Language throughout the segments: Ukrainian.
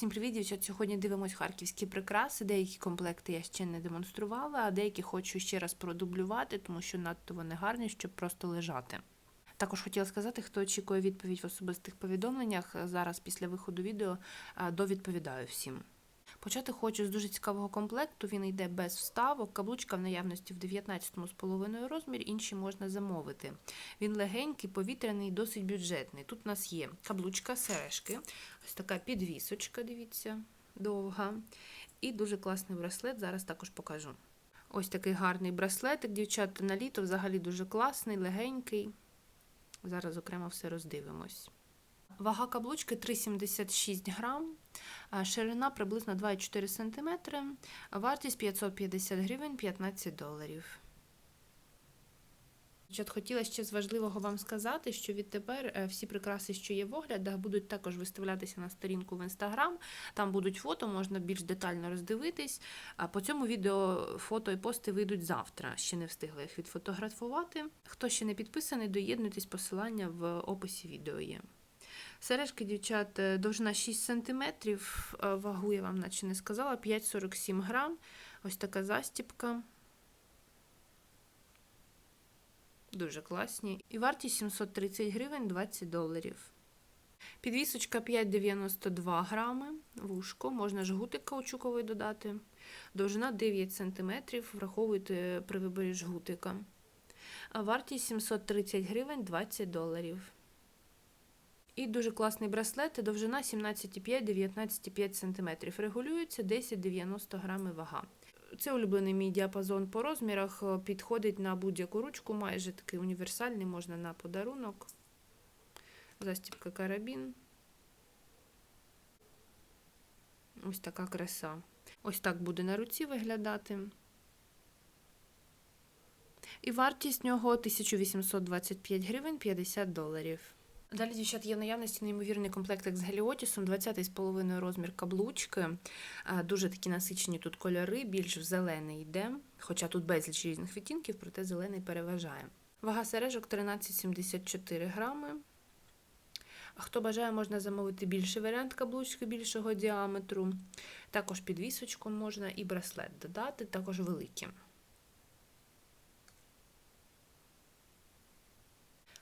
Всім привіт, дівчат! Сьогодні дивимось харківські прикраси. Деякі комплекти я ще не демонструвала, а деякі хочу ще раз продублювати, тому що надто вони гарні, щоб просто лежати. Також хотіла сказати, хто очікує відповідь в особистих повідомленнях. Зараз після виходу відео довідповідаю всім. Почати хочу з дуже цікавого комплекту. Він йде без вставок. Каблучка в наявності в 19,5 розмір, інші можна замовити. Він легенький, повітряний, досить бюджетний. Тут у нас є каблучка, сережки, ось така підвісочка, дивіться, довга. І дуже класний браслет, зараз також покажу. Ось такий гарний браслетик, дівчата, на літо взагалі дуже класний, легенький. Зараз окремо все роздивимось. Вага каблучки 3,76 грам, ширина приблизно 2,4 см, вартість 550 гривень 15 доларів. Дівчат, хотіла ще з важливого вам сказати, що відтепер е, всі прикраси, що є в оглядах, будуть також виставлятися на сторінку в інстаграм. Там будуть фото, можна більш детально роздивитись. По цьому відео фото і пости вийдуть завтра. Ще не встигла їх відфотографувати. Хто ще не підписаний, доєднуйтесь, посилання в описі відео є. Сережки, дівчат, е, довжина 6 см, вагу я вам наче не сказала, 5,47 грам. Ось така застіпка. Дуже класні. І вартість 730 гривень 20 доларів. Підвісочка 5,92 грами. Вушко, можна жгутик каучуковий додати. Довжина 9 см, враховуйте при виборі жгутика. Вартість 730 гривень 20 доларів. І дуже класний браслет, довжина 17,5-19,5 см. Регулюється 10-90 грами вага. Це улюблений мій діапазон по розмірах, підходить на будь-яку ручку, майже такий універсальний, можна на подарунок. Застібка карабін. Ось така краса. Ось так буде на руці виглядати. І вартість нього 1825 гривень 50 доларів. Далі, дівчат, є в наявності неймовірний комплектик з геліотісом, 20,5 розмір каблучки. Дуже такі насичені тут кольори, більш в зелений йде, хоча тут безліч різних відтінків, проте зелений переважає. Вага сережок 13,74 грами. Хто бажає, можна замовити більший варіант каблучки більшого діаметру. Також підвісочку можна і браслет додати, також великі.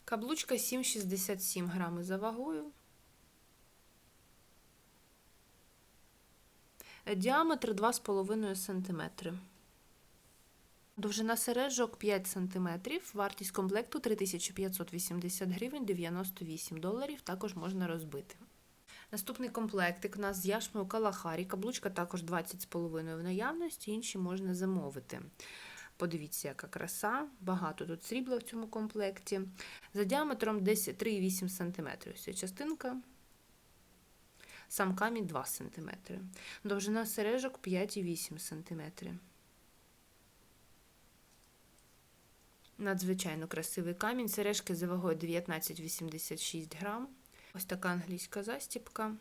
Каблучка 7,67 грами за вагою. Діаметр 2,5 см. Довжина сережок 5 см. Вартість комплекту 3580 гривень 98 доларів. Також можна розбити. Наступний комплектик у нас з яшмою Калахарі. Каблучка також 20,5 в наявності, інші можна замовити. Подивіться, яка краса, багато тут срібла в цьому комплекті. За діаметром десь 3,8 см. Ось ця частинка. Сам камінь 2 см. Довжина сережок 5,8 см. Надзвичайно красивий камінь. Сережки за вагою 19,86 грам. Ось така англійська застіпка.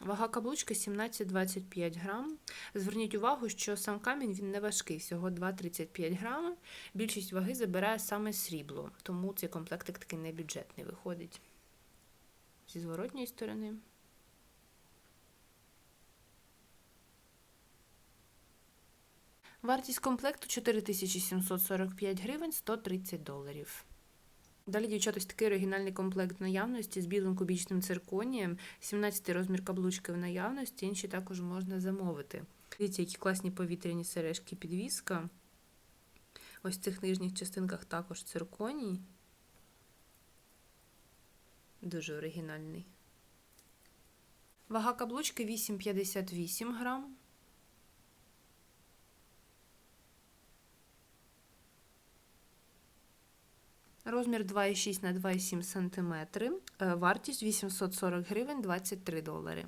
Вага каблучки 17-25 грам. Зверніть увагу, що сам камінь він не важкий, всього 2,35 грами. Більшість ваги забирає саме срібло, тому цей комплектик такий небюджетний виходить. Зі зворотньої сторони. Вартість комплекту 4745 гривень 130 доларів. Далі, дівчата, ось такий оригінальний комплект наявності з білим кубічним цирконієм, 17 розмір каблучки в наявності, інші також можна замовити. Дивіться, які класні повітряні сережки підвіска. Ось в цих нижніх частинках також цирконій. Дуже оригінальний. Вага каблучки 8,58 грам. Розмір 2,6 на 2,7 см. Вартість 840 гривень 23 долари.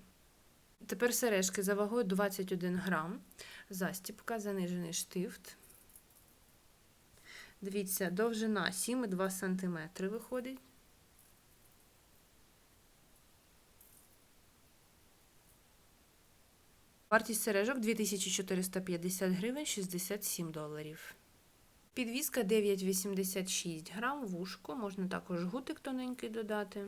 Тепер сережки за вагою 21 грам. Застіпка, занижений штифт. Дивіться, довжина 7,2 см виходить. Вартість сережок 2450 гривень 67 доларів. Підвізка 9,86 грам, вушко, можна також гутик тоненький додати.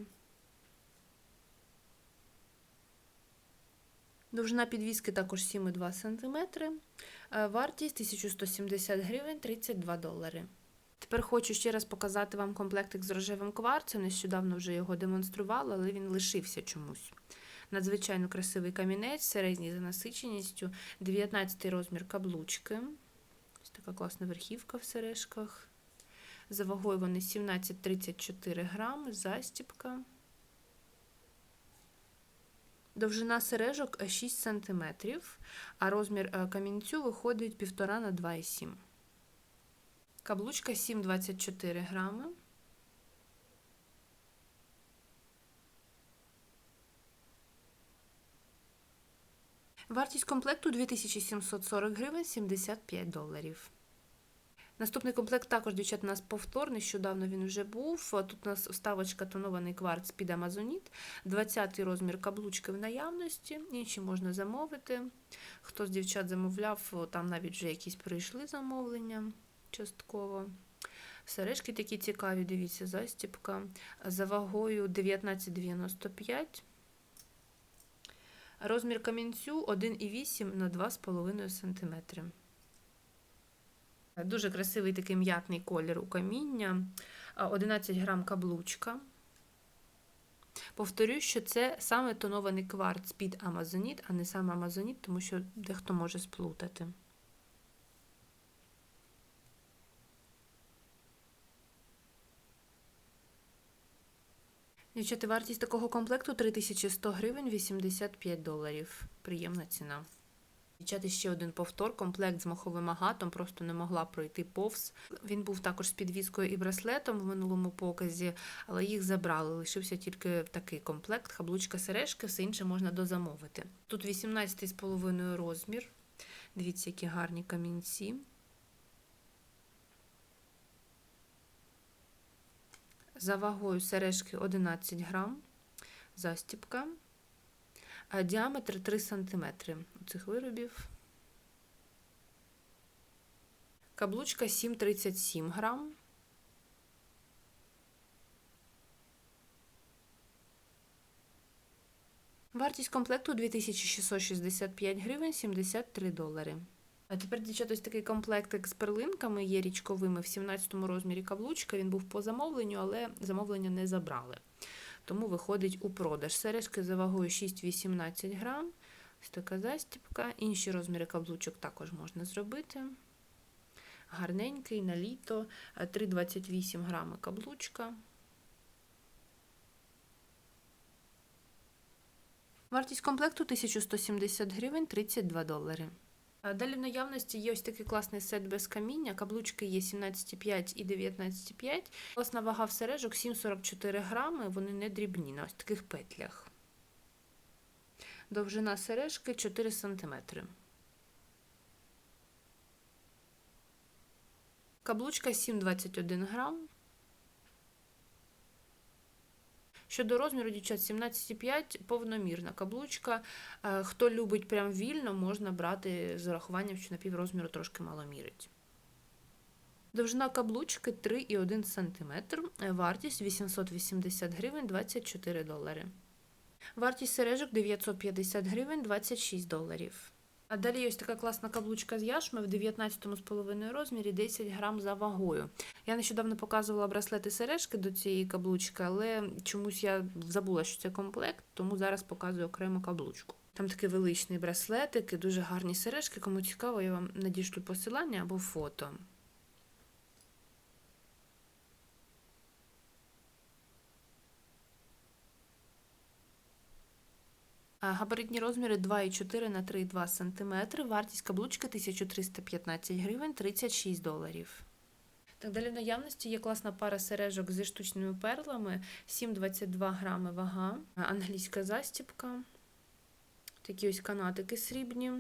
Довжина підвіски також 7,2 см. Е, Вартість 1170 гривень 32 долари. Тепер хочу ще раз показати вам комплектик з рожевим кварцем. Нещодавно вже його демонструвала, але він лишився чомусь. Надзвичайно красивий камінець, середній за насиченістю, 19 розмір каблучки. Така класна верхівка в сережках. За вагою вони 17,34 грами, застіпка. Довжина сережок 6 см, а розмір е, камінцю виходить 1,5 на 2,7 Каблучка 7,24 грами. Вартість комплекту 2740 гривень 75 доларів. Наступний комплект також, дівчат, у нас повтор, нещодавно він вже був. Тут у нас вставочка тонований кварц під Амазоніт, 20 розмір каблучки в наявності, інші можна замовити. Хто з дівчат замовляв, там навіть вже якісь прийшли замовлення частково. Сережки такі цікаві, дивіться, застіпка. За вагою 19,95. Розмір камінцю 1,8 на 2,5 см. Дуже красивий такий м'ятний колір у каміння, 11 грам каблучка. Повторюю, що це саме тонований кварц під Амазоніт, а не саме Амазоніт, тому що дехто може сплутати. Дівчата, вартість такого комплекту 3100 гривень 85 доларів. Приємна ціна. Дівчата, ще один повтор, комплект з маховим агатом, просто не могла пройти повз. Він був також з підвіскою і браслетом в минулому показі, але їх забрали. Лишився тільки такий комплект, хаблучка сережки, все інше можна дозамовити. Тут 18,5 розмір. Дивіться, які гарні камінці. За вагою сережки 11 грам, застіпка, а діаметр 3 см у цих виробів. Каблучка 7,37 грам. Вартість комплекту 2665 гривень 73 долари. А тепер, дівчата, ось такий комплектик з перлинками є річковими в 17 розмірі каблучка. Він був по замовленню, але замовлення не забрали. Тому виходить у продаж. Сережки за вагою 6-18 грам. Ось така застіпка. Інші розміри каблучок також можна зробити. Гарненький на літо, 3,28 грами каблучка. Вартість комплекту 1170 гривень 32 долари. Далі в наявності є ось такий класний сет без каміння. Каблучки є 17,5 і 19,5. Власна вага в сережок 7,44 грами, вони не дрібні на ось таких петлях. Довжина сережки 4 см. Каблучка 7,21 грам. Щодо розміру, дівчат, 17,5 повномірна каблучка. Е, хто любить прям вільно, можна брати з урахуванням, що на піврозміру трошки мало мірить. Довжина каблучки 3,1 см, е, вартість 880 гривень 24 долари. Вартість сережок 950 гривень 26 доларів. А далі ось така класна каблучка з яшми в 19,5 розмірі 10 грам за вагою. Я нещодавно показувала браслети сережки до цієї каблучки, але чомусь я забула, що це комплект, тому зараз показую окрему каблучку. Там такий величний браслетик і дуже гарні сережки. Кому цікаво, я вам надішлю посилання або фото. Габаритні розміри 2,4 на 3,2 см, вартість каблучки 1315 гривень 36 доларів. Так, далі в наявності є класна пара сережок зі штучними перлами, 7,22 грами вага, англійська застіпка, такі ось канатики срібні,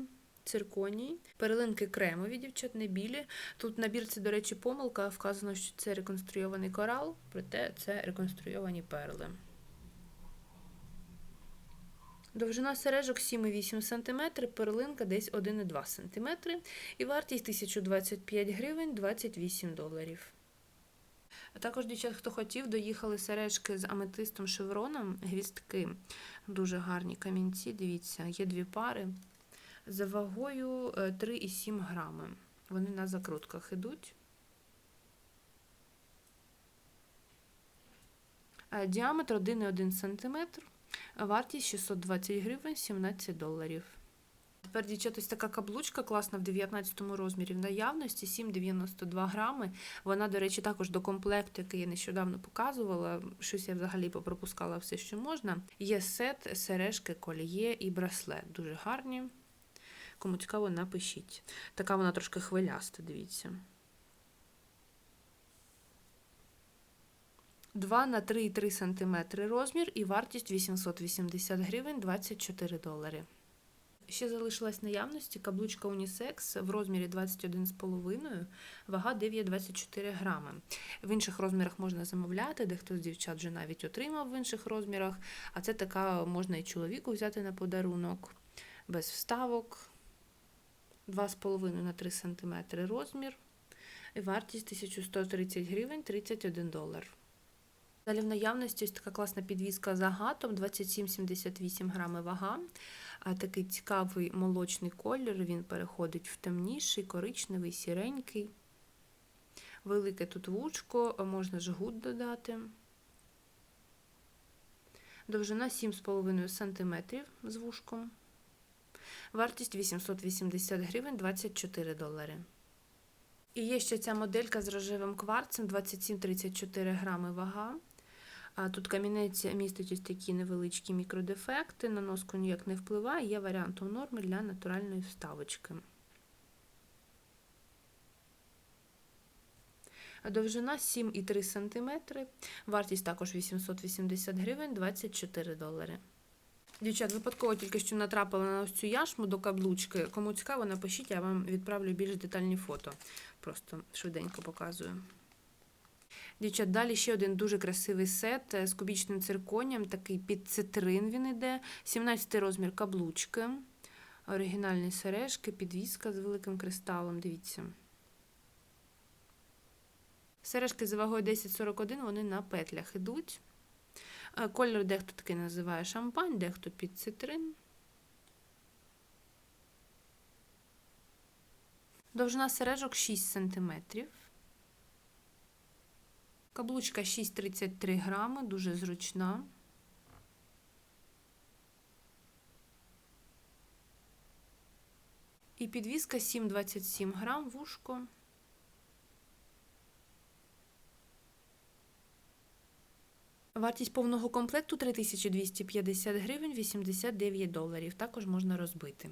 цирконій, перлинки кремові, дівчат, не білі. Тут на бірці, до речі, помилка, вказано, що це реконструйований корал, проте це реконструйовані перли. Довжина сережок 7,8 см, перлинка десь 1,2 см. І вартість 1025 гривень 28 доларів. А також, дівчат, хто хотів, доїхали сережки з аметистом шевроном, гвістки. Дуже гарні камінці, дивіться, є дві пари. За вагою 3,7 грами. Вони на закрутках ідуть. Діаметр 1,1 см, вартість 620 гривень 17 доларів. Тепер, дівчата, ось така каблучка класна в 19 розмірі в наявності 7,92 грами. Вона, до речі, також до комплекту, який я нещодавно показувала. Щось я взагалі попропускала все, що можна. Є сет, сережки, коліє і браслет. Дуже гарні. Кому цікаво, напишіть. Така вона трошки хвиляста, дивіться. 2 на 3,3 см розмір і вартість 880 гривень 24 долари. Ще залишилась наявності каблучка унісекс в розмірі 21,5, вага 9,24 грами. В інших розмірах можна замовляти, дехто з дівчат вже навіть отримав в інших розмірах, а це така можна і чоловіку взяти на подарунок, без вставок. 2,5 на 3 см розмір. І вартість 1130 гривень 31 долар. Далі в наявності ось така класна підвізка з агатом, 27,78 грами вага. Такий цікавий молочний колір, він переходить в темніший, коричневий, сіренький. Велике тут вушко, можна жгут додати. Довжина 7,5 см з вушком. Вартість 880 гривень 24 долари. І є ще ця моделька з рожевим кварцем 27-34 грами вага. А Тут камінець містить ось такі невеличкі мікродефекти, на носку ніяк не впливає, є варіантом норми для натуральної вставочки. Довжина 7,3 см, вартість також 880 гривень 24 долари. Дівчат, випадково тільки що натрапила на ось цю яшму до каблучки. Кому цікаво, напишіть, я вам відправлю більш детальні фото. Просто швиденько показую. Дівчат, далі ще один дуже красивий сет з кубічним цирконям, такий під цитрин він іде. 17 розмір каблучки, оригінальні сережки, підвіска з великим кристалом. Дивіться. Сережки за вагою 1041, вони на петлях ідуть. Кольор дехто такий називає шампань, дехто під цитрин. Довжина сережок 6 см. Каблучка 6,33 грами, дуже зручна. І підвіска 7,27 грам вушко. Вартість повного комплекту 3250 гривень 89 доларів. Також можна розбити.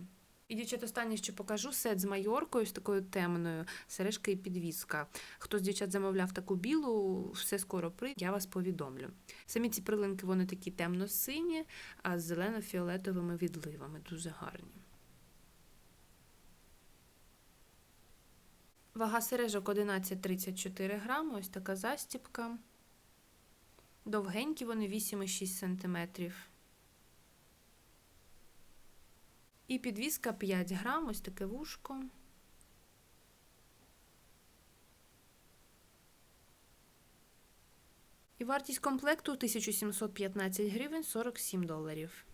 І, дівчат, останнє, що покажу, сет з майоркою, з такою темною, сережка і підвіска. Хто з дівчат замовляв таку білу, все скоро прийде, я вас повідомлю. Самі ці прилинки вони такі темно-сині, а з зелено-фіолетовими відливами. Дуже гарні. Вага сережок 11,34 грами, ось така застіпка. Довгенькі вони 8,6 см. І підвіска 5 грам, ось таке вушко. І вартість комплекту 1715 гривень 47 доларів.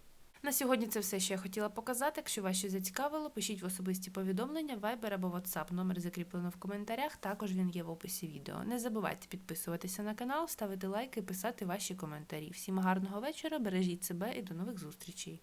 На сьогодні це все, що я хотіла показати. Якщо вас щось зацікавило, пишіть в особисті повідомлення, Viber або WhatsApp. Номер закріплено в коментарях, також він є в описі відео. Не забувайте підписуватися на канал, ставити лайки і писати ваші коментарі. Всім гарного вечора, бережіть себе і до нових зустрічей!